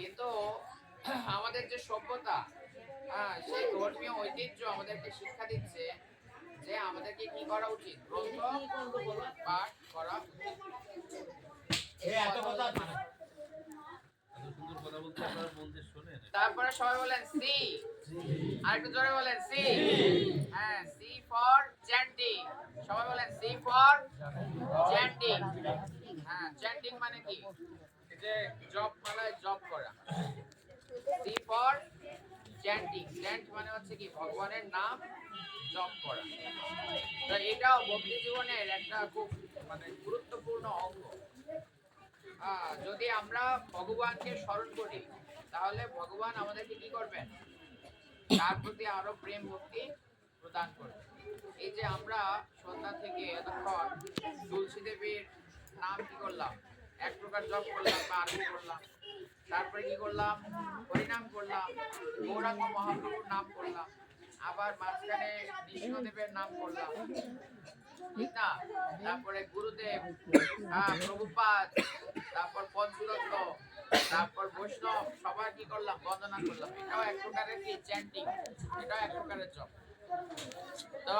কিন্তু আমাদের যে সভ্যতা হ্যাঁ সেই ধর্মীয় ঐতিহ্য আমাদেরকে শিক্ষা দিচ্ছে যে আমাদেরকে কি করা উচিত? গ্রন্থ পাঠ করা। উচিত মানে তারপরে সবাই বলেন সি আরেকটু জোরে বলেন সি হ্যাঁ সি ফর চ্যান্টিং সবাই বলেন সি ফর চ্যান্টিং হ্যাঁ চ্যান্টিং মানে কি? যে জব মালায় জব করা। সি ফর চ্যান্টিং চ্যান্ট মানে হচ্ছে কি? ভগবানের নাম জপ করা। তো এটাও ভক্তি জীবনের একটা খুব মানে গুরুত্বপূর্ণ অঙ্গ। যদি আমরা ভগবানকে স্মরণ করি, তাহলে ভগবান আমাদেরকে কি করবেন? তার প্রতি আরও প্রেম ভক্তি প্রদান করবেন। এই যে আমরা সন্ধ্যা থেকে এতক্ষণ তুলসী দেবীর নাম কি করলাম? এক প্রকার জপ করলাম বা আরতি করলাম। তারপরে কি করলাম? হরিনাম করলাম। গৌরাঙ্গ মহাপ্রভুর নাম করলাম। আবার মাঝখানে বিষ্ণুদেবের নাম করলাম। ঠিক তারপরে গুরুদেব আহ, প্রভুপাদ তারপর পঞ্চরত্ন তারপর বৈষ্ণব সবার কি করলাম? বন্দনা করলাম। এটাও এক প্রকারের কি চ্যান্টিং এটাও এক প্রকারের জপ। তো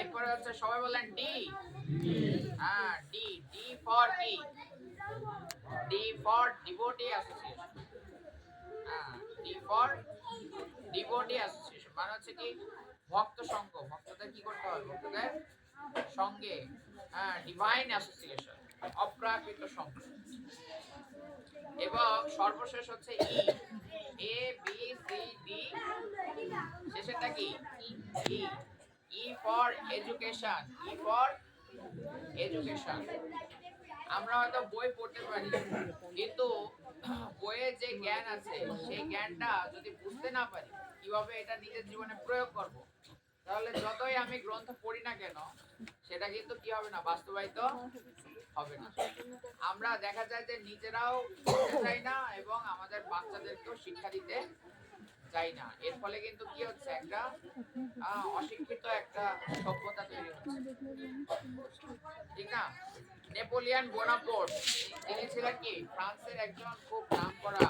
এরপরে হচ্ছে সবাই বললেন ডি হ্যাঁ ডি ডি ফর কি? D for devotee association D for devotee association মানে হচ্ছে কি ভক্ত সংঘ। ভক্তদের কি করতে হবে ভক্তদের সঙ্গে হ্যাঁ ডিভাইন অ্যাসোসিয়েশন অপ্রাকৃত সংঘ। এবং সর্বশেষ হচ্ছে E A B C D শেষেরটা কি E E for education for education আমরা হয়তো বই পড়তে পারি, কিন্তু বইয়ে যে জ্ঞান আছে, সেই জ্ঞানটা যদি বুঝতে না পারি, কীভাবে এটা নিজের জীবনে প্রয়োগ করব? তাহলে যতই আমি গ্রন্থ পড়ি না কেন, সেটা কিন্তু কি হবে না, বাস্তবায়িত হবে না। আমরা দেখা যায় যে নিজেরাও চাই না, এবং আমাদের বাচ্চাদেরকেও শিক্ষা দিতে না। এর ফলে কিন্তু কি হচ্ছে? একটা অশিক্ষিত একটা সভ্যতা তৈরি হচ্ছে। ঠিক না? নেপোলিয়ান বোনাপোর্ট তিনি ছিলেন কি? ফ্রান্সের একজন খুব নামকরা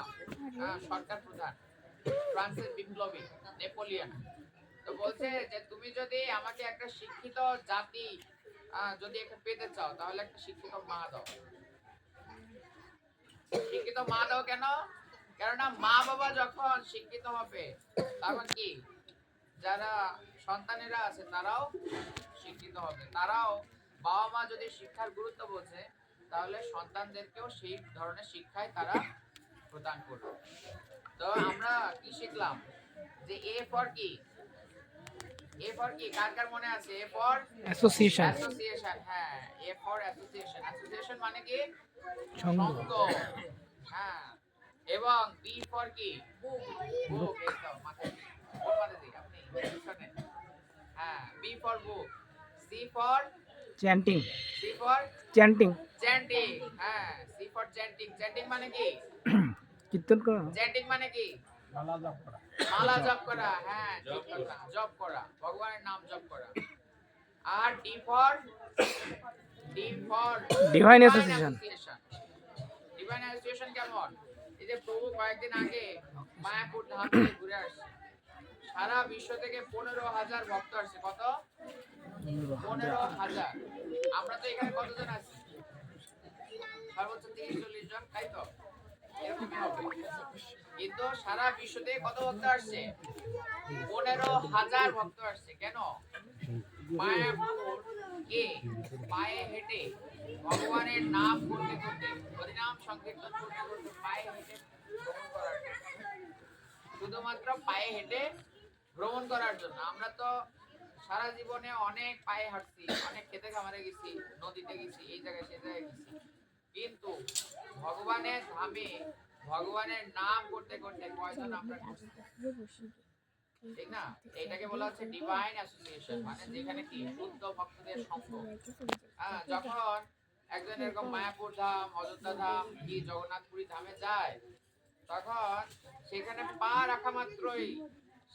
আহ, সরকার প্রধান ফ্রান্সের বিপ্লবী নেপোলিয়ান। তো বলছে যে তুমি যদি আমাকে একটা শিক্ষিত জাতি যদি একটা পেতে চাও তাহলে একটা শিক্ষিত মা দাও। শিক্ষিত মা দাও কেন? কেননা মা বাবা যখন শিক্ষিত হবে তখন কি? যারা সন্তানেরা আছে তারাও শিক্ষিত হবে। তারাও বাবা মা যদি শিক্ষার গুরুত্ব বোঝে তাহলে সন্তানদেরকেও সেই ধরনের শিক্ষায় তারা প্রদান করবে। তো আমরা কি শিখলাম? যে এ ফর কি? এ ফর কি? কার কার মনে আছে? এ ফর অ্যাসোসিয়েশন অ্যাসোসিয়েশন হ্যাঁ এ ফর অ্যাসোসিয়েশন অ্যাসোসিয়েশন মানে কি? হ্যাঁ এবং বি ফর কি বুক এই তো মাথায় কোন মাথায় দিই আপনি পিছনে হ্যাঁ B for book C for chanting C for chanting chanting হ্যাঁ সি ফর চ্যান্টিং চ্যান্টিং মানে কি কীর্তন করা চ্যান্টিং মানে কি মালা জপ করা মালা জপ করা হ্যাঁ ঠিক কথা জপ করা ভগবানের নাম জপ করা আর D for D for Divine Association. Divine association কেমন যে প্রভু কয়েকদিন আগে মায়াপুর ধাম ঘুরে আসছে। সারা বিশ্ব থেকে পনেরো হাজার ভক্ত আসছে। কত? পনেরো হাজার। আমরা তো এখানে কতজন আছি? সর্বোচ্চ তিরিশ, চল্লিশ জন, তাই তো? কিন্তু সারা বিশ্ব থেকে কত ভক্ত আসছে? পনেরো হাজার ভক্ত আসছে। কেন? মায়াপুর কে? পায়ে হেঁটে ভগবানের নাম করতে করতে, হরিনাম সংকীর্তন করতে করতে পায়ে হেঁটে শুধুমাত্র পায়ে হেঁটে ভ্রমণ করার জন্য। আমরা তো সারা জীবনে অনেক পায়ে হাঁটছি, অনেক খেতে খামারে গেছি, নদীতে গেছি, এই জায়গায় সে জায়গায় গেছি। কিন্তু ভগবানের ধামে, ভগবানের নাম করতে করতে কয়জন আমরা ঠিক না? এটাকে বলা হচ্ছে ডিভাইন অ্যাসোসিয়েশন মানে যেখানে কি? শুদ্ধ ভক্তদের সঙ্গ। হ্যাঁ যখন একজন এরকম মায়াপুর ধাম, অযোধ্যা ধাম, কি জগন্নাথপুরী ধামে যায় তখন সেখানে পা রাখা মাত্রই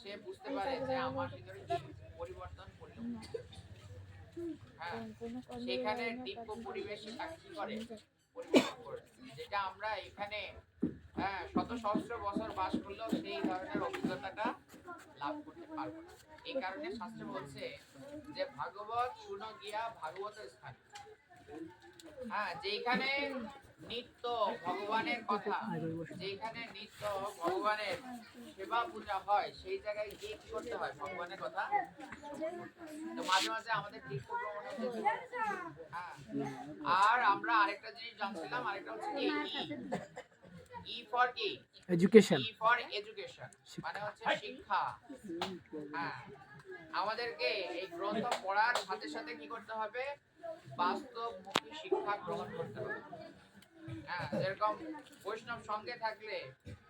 সে বুঝতে পারে যে আমার ভিতরে পরিবর্তন হ্যাঁ সেখানে দিব্য পরিবেশে কি করে? যেটা আমরা এখানে হ্যাঁ শত সহস্র বছর বাস করলেও সেই ধরনের অভিজ্ঞতাটা লাভ করতে পারব না। এই কারণে শাস্ত্র বলছে যে, ভাগবত শুনো গিয়া ভাগবতের স্থান। হ্যাঁ যেখানে নিত্য ভগবানের কথা যেখানে নিত্য ভগবানের সেবা পূজা হয় সেই জায়গায় গিয়ে কি করতে হয়? ভগবানের কথা? তো মাঝে মাঝে আমাদের তীর্থ ভ্রমণে হ্যাঁ। আর আমরা আরেকটা জিনিস জানছিলাম আরেকটা হচ্ছে কি? ই ফর কি এডুকেশন ই ফর এডুকেশন মানে হচ্ছে শিক্ষা। হ্যাঁ। আমাদেরকে এই গ্রন্থ পড়ার সাথে সাথে কি করতে হবে? বাস্তবমুখী শিক্ষা গ্রহণ করতে হবে। হ্যাঁ যেরকম বৈষ্ণব সঙ্গে থাকলে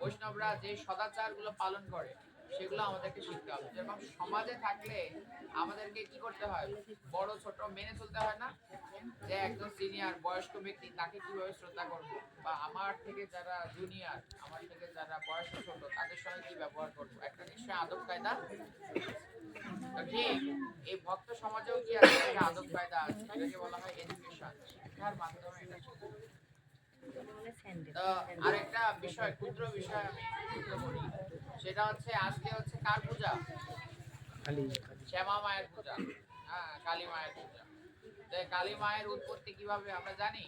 বৈষ্ণবরা যে সদাচারগুলো পালন করে, সেগুলো আমাদেরকে শিখতে হবে। যেরকম সমাজে থাকলে আমাদেরকে কি করতে হয়? বড়, ছোট মেনে চলতে হয় না? যে একজন সিনিয়র বয়স্ক ব্যক্তি, তাকে কীভাবে শ্রদ্ধা করব? বা আমার থেকে যারা জুনিয়র আমার থেকে যারা বয়স্ক ছোট, তাদের সঙ্গে কি ব্যবহার করব? একটা নিশ্চয় আদব কায়দা এই ভক্ত সমাজেও কি আছে আদব কায়দা আছে? এটাকে বলা হয় এডুকেশন শিক্ষার মাধ্যমে এটা শিখতে হবে। বিষয় ক্ষুদ্র বিষয় আমি যুক্ত করি সেটা হচ্ছে আজকে হচ্ছে কার পূজা? শ্যামা মায়ের পূজা। হ্যাঁ কালী মায়ের পূজা। কালী মায়ের উৎপত্তি কীভাবে আমরা জানি?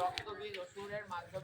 রক্তবীজ অসুরের মাধ্যমে